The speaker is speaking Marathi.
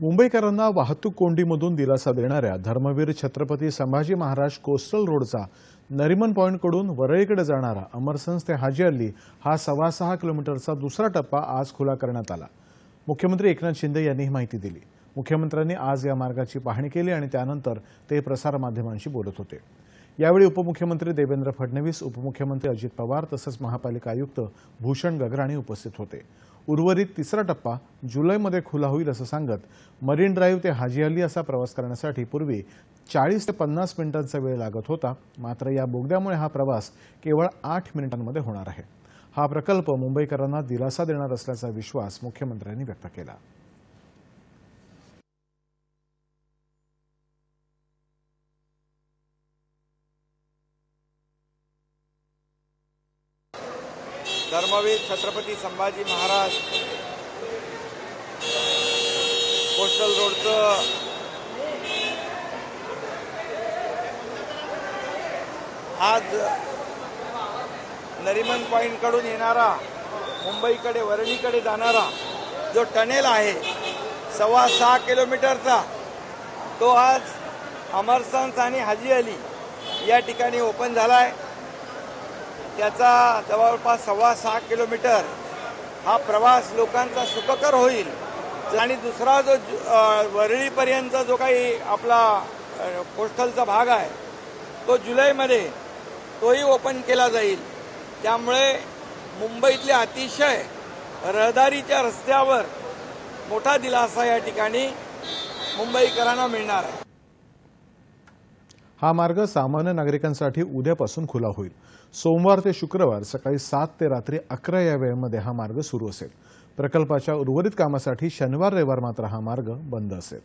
मुंबईकरांना वाहतूक कोंडीमधून दिलासा देणाऱ्या धर्मवीर छत्रपती संभाजी महाराज कोस्टल रोडचा नरिमन पॉईंटकडून वरळीकडे जाणारा अमरसन्स ते हाजी अल्ली हा सव्वा सहा किलोमीटरचा दुसरा टप्पा आज खुला करण्यात आला. मुख्यमंत्री एकनाथ शिंदे यांनी ही माहिती दिली. मुख्यमंत्र्यांनी आज या मार्गाची पाहणी केली आणि त्यानंतर ते प्रसारमाध्यमांशी बोलत होते. यावेळी उपमुख्यमंत्री देवेंद्र फडणवीस उपमुख्यमंत्री अजित पवार तसंच महापालिका आयुक्त भूषण गगराणी उपस्थित होते. उर्वरित तिसरा टप्पा जुलैमध्ये खुला होईल असं सांगत मरीन ड्राईव्ह ते हाजी अली असा प्रवास करण्यासाठी पूर्वी चाळीस ते पन्नास मिनिटांचा वेळ लागत होता मात्र या बोगद्यामुळे हा प्रवास केवळ आठ मिनिटांमध्ये होणार आहे. हा प्रकल्प मुंबईकरांना दिलासा देणार असल्याचा विश्वास मुख्यमंत्र्यांनी व्यक्त केला. धर्मवीर छत्रपती संभाजी महाराज. कोस्टल रोडचं. आज नरिमन पॉईंटकडून येणारा मुंबईकडे वरणीकडे जाणारा जो टनेल आहे सव्वा सहा किलोमीटरचा तो आज अमरसन्स आणि हाजी अली या ठिकाणी ओपन झाला आहे त्याचा जवळपास सव्वा सहा किलोमीटर हा प्रवास लोकांचा सुखकर होईल. आणि दुसरा जो जु- वरळीपर्यंत जो काही आपला कोस्टलचा भाग आहे तो जुलैमध्ये तोही ओपन केला जाईल. त्यामुळे मुंबईतले अतिशय रहदारीच्या रस्त्यावर मोठा दिलासा या ठिकाणी मुंबईकरांना मिळणार आहे. हा मार्ग सामान्य नागरिकांसाठी उद्यापासून खुला होईल. सोमवार ते शुक्रवार सकाळी सात ते रात्री अकरा या वेळेमध्ये हा मार्ग सुरू असेल. प्रकल्पाच्या उर्वरित कामासाठी शनिवार रविवार मात्र हा मार्ग बंद असेल.